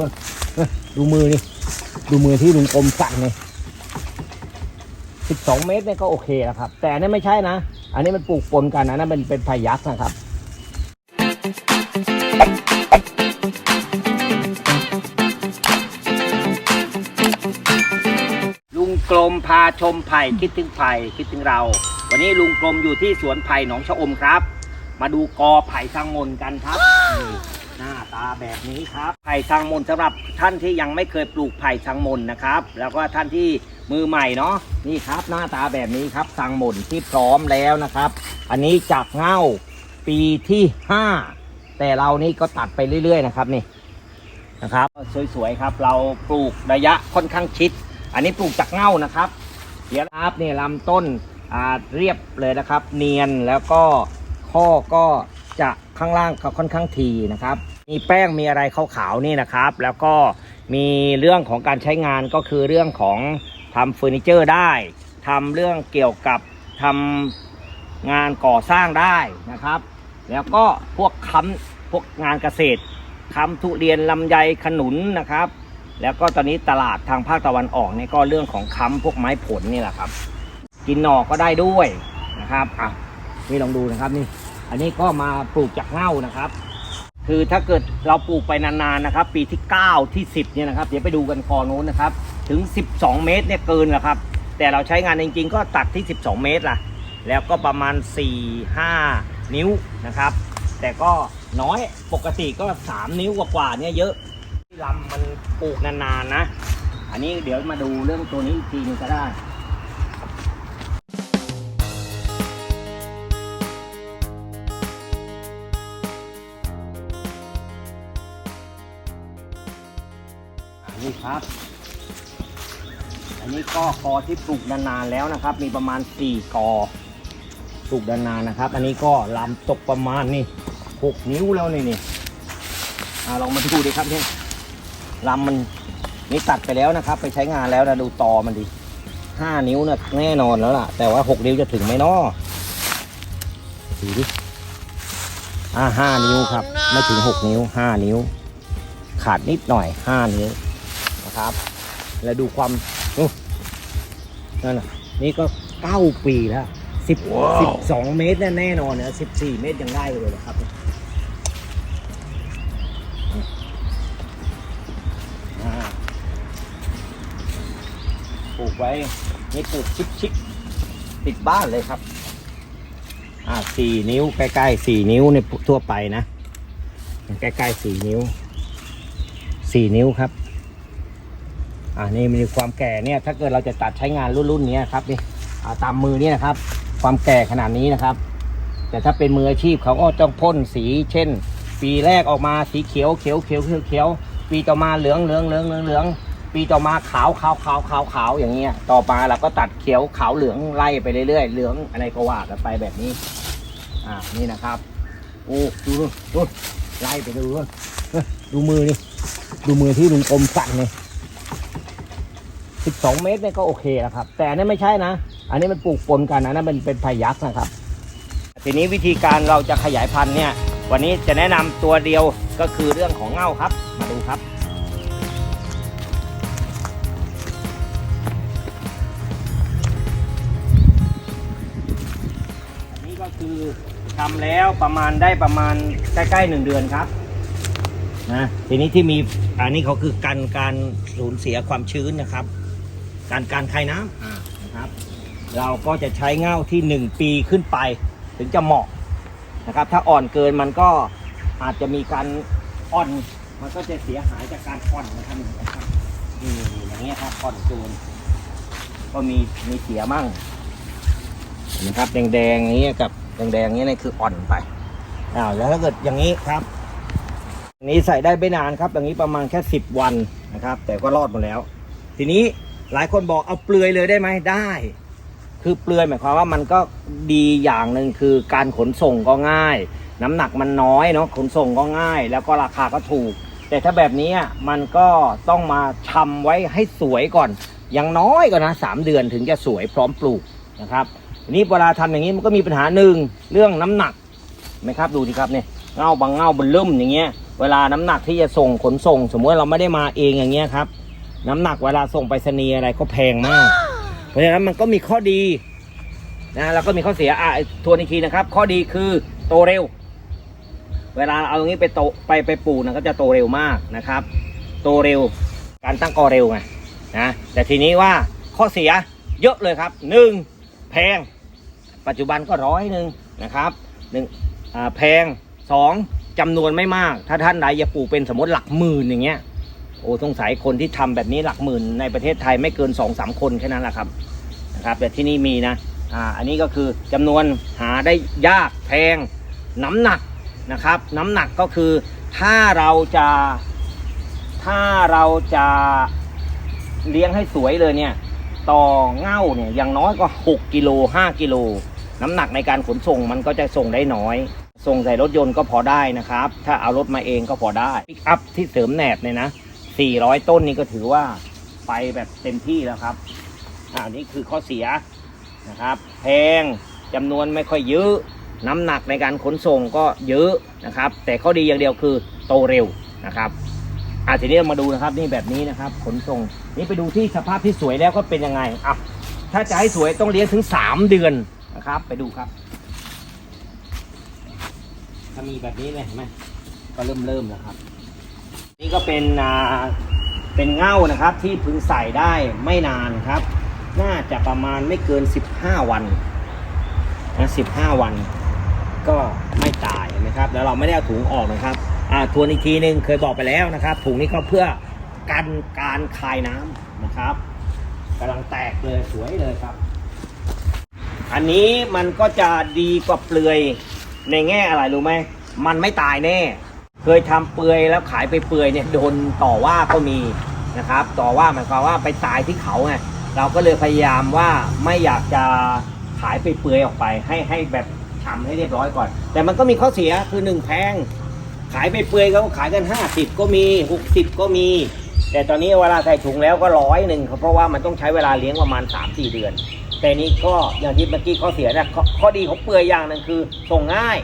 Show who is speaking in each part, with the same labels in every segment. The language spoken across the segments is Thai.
Speaker 1: ก่อนเฮ้ยดูมือนี่ดูมือที่ลุงกรมสั่งเนี่ยสิบสองเมตรเนี่ยก็โอเคแล้วครับ แต่อันนี้ไม่ใช่นะ อันนี้มันปลูกปนกันนะนั่นเป็นเป็นพายักษ์นะครับลุงกลมพาชมไผ่คิดถึงไผ่คิดถึงเรา วันนี้ลุงกลมอยู่ที่สวนไผ่หนองชะอมครับ มาดูกอไผ่สังมนกันครับ หน้าตาแบบนี้ครับไผ่สังมนสำหรับท่านที่ยังไม่เคยปลูกไผ่สังมนนะครับ แล้วก็ท่านที่มือใหม่เนาะนี่ครับหน้าตาแบบนี้ครับสังมนที่พร้อมแล้วนะครับ อันนี้จากเง่าปีที่ห้าแต่เรานี่ก็ตัดไปเรื่อยๆนะครับนี่นะครับ สวยๆครับ เราปลูกระยะค่อนข้างชิด อันนี้ปลูกจากเง่านะครับเดี๋ยวครับเนี่ยลำต้นเรียบเลยนะครับ เนียนแล้วก็ข้อก็ จะข้างล่างก็ค่อนข้างทีนะครับ มีแป้งมีอะไรขาวๆนี่นะครับ แล้วก็มีเรื่องของการใช้งานก็คือเรื่องของทำเฟอร์นิเจอร์ได้ทำเรื่องเกี่ยวกับทำงานก่อสร้างได้นะครับ แล้วก็พวกค้ำพวกงานเกษตรค้ำทุเรียนลำไยขนุนนะครับ แล้วก็ตอนนี้ตลาดทางภาคตะวันออกเนี่ยก็เรื่องของค้ำพวกไม้ผลนี่แหละครับ กินหน่อก็ได้ด้วยนะครับอะนี่ลองดูนะครับนี่ อันนี้ก็มาปลูกจากเง่านะครับ คือถ้าเกิดเราปลูกไปนานๆนะครับ ปีที่ 9 ที่ 10เนี่ยนะครับ เดี๋ยวไปดูกันกอโน้นนะครับ ถึง 12 เมตรเนี่ยเกินแล้วครับ แต่เราใช้งานจริงๆ ก็ตัดที่ 12 เมตรล่ะ แล้วก็ประมาณ 4-5 นิ้วนะครับ แต่ก็น้อยปกติก็ 3 นิ้วกว่าๆเนี่ยเยอะที่ลำมันปลูกนานๆนะ อันนี้เดี๋ยวมาดูเรื่องตัวนี้อีกทีหนึงก็ได้ ครับ อันนี้ก็กอที่ปลูกนานๆแล้วนะครับ มีประมาณ 4 กอปลูกนานๆนะครับ อันนี้ก็ลำตกประมาณนี่6นิ้วแล้วนี่นี่อ่าลองมาดูดิครับเนี่ยลำมันนี่ตัดไปแล้วนะครับ ไปใช้งานแล้วนะดูตอมันดิห้านิ้วนะแน่นอนแล้วล่ะ แต่ว่าหกนิ้วจะถึงไหมนาะดูดิอ่าห้านิ้วครับ ไม่ถึงหกนิ้วห้านิ้ว ขาดนิดหน่อยห้านิ้ว นะครับ แล้วดูความโอ้นั่นน่ะนี่ก็เก้าปีแล้วสิบสิบสองเมตรแน่ๆนอนนะสิบสี่เมตรยังได้เลยนะครับอ่าปลูกไว้นี่ปลูกชิคๆติดบ้านเลยครับ อ่าสี่นิ้วใกล้ๆสี่นิ้วในทั่วไปนะ ใกล้ๆสี่นิ้วสี่นิ้วครับ อ่านี่มีความแก่เนี่ยถ้าเกิดเราจะตัดใช้งานรุ่นๆนี้ครับนี่อ่าตามมือนี่นะครับ ความแก่ขนาดนี้นะครับ แต่ถ้าเป็นมืออาชีพเขาก็ต้องพ่นสีเช่น ปีแรกออกมาสีเขียวเขียวเขียวเขียวเขียวปีต่อมาเหลืองเหลืองเหลืองเหลืองเหลืองปีต่อมาขาวขาวขาวขาวขาวอย่างเงี้ย ต่อมาเราก็ตัดเขียวขาวเหลืองไล่ไปเรื่อยๆเหลืองอะไรก็ว่ากันไปแบบนี้ อ่านี่นะครับโอ้ดูดูดูไล่ไปดูดูดูมือนี่ดูมือที่ลุงกรมสั่งเนี่ย สิบสองเมตรเนี่ยก็โอเคแล้วครับ แต่อันนี้ไม่ใช่นะ อันนี้มันปลูกปนกันนะนั่นเป็นเป็นพายักษ์นะครับ ทีนี้วิธีการเราจะขยายพันธุ์เนี่ย วันนี้จะแนะนำตัวเดียวก็คือเรื่องของเง่าครับ มาดูครับ อันนี้ก็คือทำแล้วประมาณได้ประมาณใกล้ๆหนึ่งเดือนครับนะทีนี้ที่มีอันนี้เขาคือการการสูญเสียความชื้นนะครับ การการคายน้ำอ่านะครับ เราก็จะใช้เง่าที่หนึ่งปีขึ้นไป ถึงจะเหมาะนะครับ ถ้าอ่อนเกินมันก็อาจจะมีการอ่อน มันก็จะเสียหายจากการอ่อนนะครับนะครับนี่อย่างเงี้ยครับอ่อนเกินก็มีมีเสียมั่งเห็นะครับ แดงๆอย่างเงี้ยกับแดงๆนี้นี่คืออ่อนไปอ้าวแล้วถ้าเกิดอย่างนี้ครับอันนี้ใส่ได้ไม่นานครับ อย่างนี้ประมาณแค่สิบวันนะครับ แต่ก็รอดหมดแล้ว ทีนี้ หลายคนบอกเอาเปลือยเลยได้ไหมได้ คือเปลือยหมายความว่ามันก็ดีอย่างหนึ่งคือการขนส่งก็ง่าย น้ำหนักมันน้อยเนาะขนส่งก็ง่าย แล้วก็ราคาก็ถูก แต่ถ้าแบบนี้อะมันก็ต้องมาชำไว้ให้สวยก่อนอย่างน้อยก็นะสามเดือนถึงจะสวยพร้อมปลูกนะครับทีนี้เวลาทำอย่างนี้มันก็มีปัญหาหนึ่งเรื่องน้ำหนักไหมครับดูสิครับเนี่ยเงาบางเงาบนเริ่มอย่างเงี้ยเวลาน้ำหนักที่จะส่งขนส่ง สมมติเราไม่ได้มาเองอย่างเงี้ยครับ น้ำหนักเวลาส่งไปรษณีย์อะไรก็แพงมาก เพราะฉะนั้นมันก็มีข้อดีนะแล้วก็มีข้อเสียอะทวนอีกทีนะครับ ข้อดีคือโตเร็ว เวลาเอาตรงนี้ไปโตไปไปปลูกนะก็จะโตเร็วมากนะครับ โตเร็วการตั้งกอเร็วไงนะแต่ทีนี้ว่าข้อเสียเยอะเลยครับหนึ่งแพง ปัจจุบันก็ร้อยหนึ่งนะครับหนึ่งอ่าแพงสองจำนวนไม่มาก ถ้าท่านใดจะปลูกเป็นสมมติหลักหมื่นอย่างเงี้ย โอ้สงสัยคนที่ทำแบบนี้หลักหมื่นในประเทศไทยไม่เกินสองสามคนแค่นั้นแหละครับนะครับ แต่ที่นี่มีนะอ่าอันนี้ก็คือจำนวนหาได้ยากแพงน้ำหนักนะครับ น้ำหนักก็คือถ้าเราจะถ้าเราจะเลี้ยงให้สวยเลยเนี่ยต่อเง่าเนี่ยอย่างน้อยก็ 6กิโล5กิโลน้ำหนักในการขนส่งมันก็จะส่งได้น้อย ส่งใส่รถยนต์ก็พอได้นะครับ ถ้าเอารถมาเองก็พอได้ปิกอัพที่เสริมแหนบเนี่ยนะ 400 ต้นนี่ก็ถือว่าไปแบบเต็มที่แล้วครับอ่านี่คือข้อเสียนะครับ แพงจำนวนไม่ค่อยเยอะ น้ำหนักในการขนส่งก็เยอะนะครับ แต่ข้อดีอย่างเดียวคือโตเร็วนะครับอะทีนี้มาดูนะครับนี่แบบนี้นะครับ ขนส่งนี่ไปดูที่สภาพที่สวยแล้วก็เป็นยังไงอะถ้าจะให้สวยต้องเลี้ยงถึง 3 เดือนนะครับ ไปดูครับ ถ้ามีแบบนี้เลยเห็นไหมก็เริ่มเริ่มแล้วครับ นี่ก็เป็นอ่าเป็นเง่านะครับที่พึงใส่ได้ไม่นานครับ น่าจะประมาณไม่เกิน 15 วันนะ15 วัน ก็ไม่ตายนะครับ แล้วเราไม่ได้เอาถุงออกนะครับอ่าทวนอีกทีหนึ่งเคยบอกไปแล้วนะครับ ถุงนี้ก็เพื่อกันการคายน้ำนะครับกำลังแตกเลยสวยเลยครับ อันนี้มันก็จะดีกว่าเปลือยในแง่อะไรรู้ไหมมันไม่ตายแน่ เคยทำเปลือยแล้วขายไปเปลือยเนี่ยโดนต่อว่าก็มีนะครับ ต่อว่าหมายความว่าไปตายที่เขาไงเราก็เลยพยายามว่าไม่อยากจะขายไปเปลือยออกไป ให้ให้แบบทำให้เรียบร้อยก่อน แต่มันก็มีข้อเสียคือหนึ่งแพงขายไปเปลือยเขาขายกัน 50 ก็มี 60 ก็มี แต่ตอนนี้เวลาใส่ถุงแล้วก็ร้อยหนึ่งเพราะว่ามันต้องใช้เวลาเลี้ยงประมาณ 3-4 เดือน แต่นี้ก็อย่างที่เมื่อกี้ข้อเสียนะข้อข้อดีของเปลือยอย่างหนึ่งคือส่งง่าย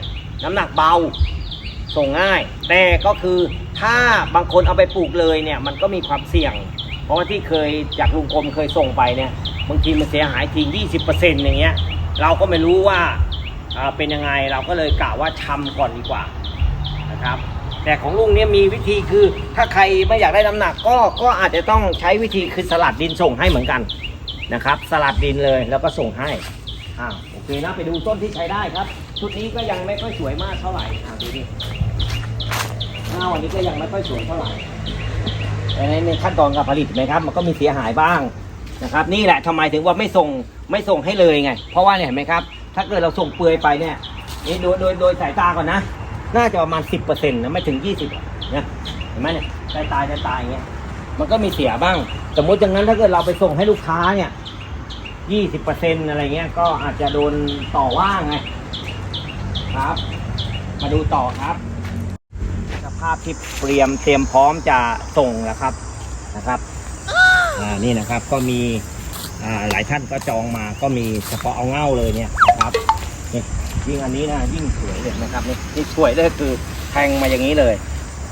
Speaker 1: น้ำหนักเบา ส่งง่าย แต่ก็คือถ้าบางคนเอาไปปลูกเลยเนี่ยมันก็มีความเสี่ยง เพราะว่าที่เคยจากลุงกรมเคยส่งไปเนี่ยบางทีมันเสียหายที20%อย่างเงี้ยเราก็ไม่รู้ว่าเป็นยังไงเราก็เลยกะว่าชำก่อนดีกว่านะครับแต่ของลุงเนี่ยมีวิธีคือถ้าใครไม่อยากได้น้ำหนักก็ก็อาจจะต้องใช้วิธีคือสลัดดินส่งให้เหมือนกันนะครับ สลัดดินเลยแล้วก็ส่งให้อ่าโอ เคนะไปดูต้นที่ใช้ได้ครับ ชุดนี้ก็ยังไม่ค่อยสวยมากเท่าไหร่อ่าดูดิหน้าวันนี้ก็ยังไม่ค่อยสวยเท่าไหร่แต่ในขั้นตอนการผลิตนะครับ มันก็มีเสียหายบ้างนะครับ นี่แหละทำไมถึงว่าไม่ส่งไม่ส่งให้เลยไง เพราะว่าเนี่ยเห็นไหมครับ ถ้าเกิดเราส่งเปลือยไปเนี่ยนี่โดยโดยโดยสายตาก่อนนะ น่าจะประมาณ10%นต์นะไม่ถึง20นะเห็นไหมเนี่ยตายตายตายตายอย่างเงี้ยมันก็มีเสียบ้าง สมมติอย่างนั้นถ้าเกิดเราไปส่งให้ลูกค้าเนี่ย 20%อะไรเงี้ยก็อาจจะโดนต่อว่าไงครับ มาดูต่อครับ สภาพที่เตรียมเตรียมพร้อมจะส่งแล้วครับนะครับอ่านี่นะครับก็มีอ่าหลายท่านก็จองมาก็มีเฉพาะเอาเง่าเลยเนี่ยนะครับนี่ยิ่งอันนี้นะยิ่งสวยเลยนะครับนี่นี่สวยเลยคือแทงมาอย่างนี้เลย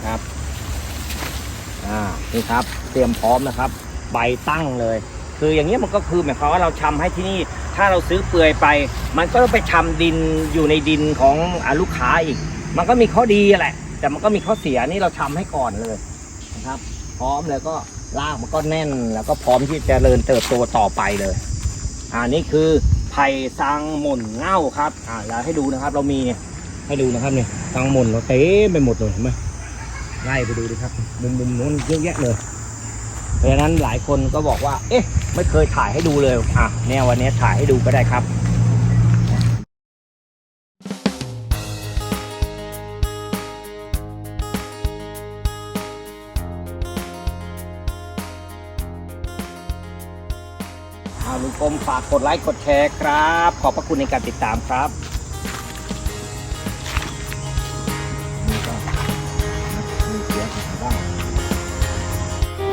Speaker 1: ครับอ่านี่ครับ เตรียมพร้อมนะครับ ใบตั้งเลย คืออย่างนี้ยมันก็คือหมายความว่าเราชำให้ที่นี่ ถ้าเราซื้อเปลือยไป มันก็ต้องไปชำดินอยู่ในดินของอลูกค้าอีก มันก็มีข้อดีแหละ แต่มันก็มีข้อเสียนี่เราทำให้ก่อนเลยนะครับ พร้อมแล้วก็รากมันก็แน่นแล้วก็พร้อมที่จะเจริญเติบโตต่อไปเลยอ่านี่คือไผ่ซังหม่นเง่าครับอ่าแล้วให้ดูนะครับ เรามีเนี่ยให้ดูนะครับเนี่ยซังหม่นเราเต็มไปหมดเลยเห็นไหมไล่ไปดูดิครับ มุมมุมนู้นเยอะแยะเลย ราะฉะนั้นหลายคนก็บอกว่า เอ๊ะ ไม่เคยถ่ายให้ดูเลยอะเนี่ยวันนี้ถ่ายให้ดูก็ได้ครับอาลุงกรมฝากกดไลค์กดแชร์ครับ ขอบพระคุณในการติดตามครับ